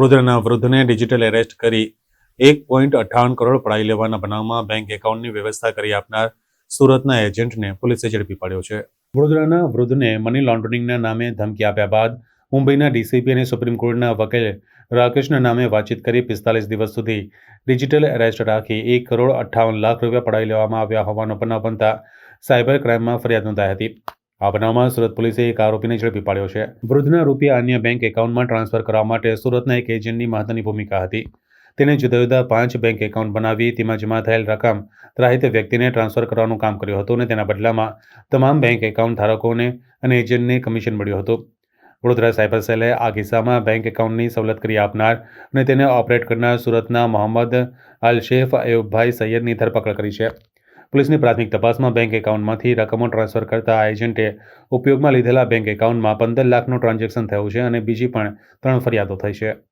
વડોદરાના વૃદ્ધને digital arrest કરી એક પોઈન્ટ અઠ્ઠાવન કરોડ પડાવી લેવાના બનાવમાં બેંક એકાઉન્ટની વ્યવસ્થા કરી આપનાર સુરતના એજન્ટને પોલીસે ઝડપી પાડ્યો છે. વડોદરાના વૃદ્ધને મની લોન્ડરિંગના નામે ધમકી આપ્યા બાદ મુંબઈના ડીસીપી અને સુપ્રીમ કોર્ટના વકીલ રાકેશના નામે વાતચીત કરી પિસ્તાલીસ દિવસ સુધી ડિજિટલ એરેસ્ટ રાખી એક કરોડ અઠ્ઠાવન લાખ રૂપિયા પડાવી લેવામાં આવ્યા હોવાનો બનાવ બનતા સાયબર ક્રાઇમમાં ફરિયાદ નોંધાઈ હતી. આ બનાવમાં સુરત પોલીસે એક આરોપીને ઝડપી પાડ્યો છે. વૃદ્ધના રૂપિયા અન્ય બેંક એકાઉન્ટમાં ટ્રાન્સફર કરવા માટે સુરતના એક એજન્ટની મહત્વની ભૂમિકા હતી. તેને જુદા જુદા પાંચ બેંક એકાઉન્ટ બનાવી, તેમાં જમા થયેલ રકમ ત્રાહિત વ્યક્તિને ટ્રાન્સફર કરવાનું કામ કર્યું હતું અને તેના બદલામાં તમામ બેંક એકાઉન્ટ ધારકોને અને એજન્ટને કમિશન મળ્યું હતું. વડોદરા સાયબર સેલે આ કિસ્સામાં બેંક એકાઉન્ટની સવલત કરી આપનાર અને તેને ઓપરેટ કરનાર સુરતના મોહમ્મદ અલ શેફ અયુબભાઈ સૈયદની ધરપકડ કરી છે. પોલીસની પ્રાથમિક તપાસમાં બેંક એકાઉન્ટમાંથી રકમો ટ્રાન્સફર કરતા આ એજન્ટે ઉપયોગમાં લીધેલા બેંક એકાઉન્ટમાં પંદર લાખનું ટ્રાન્ઝેક્શન થયું છે અને બીજી પણ ત્રણ ફરિયાદો થઈ છે.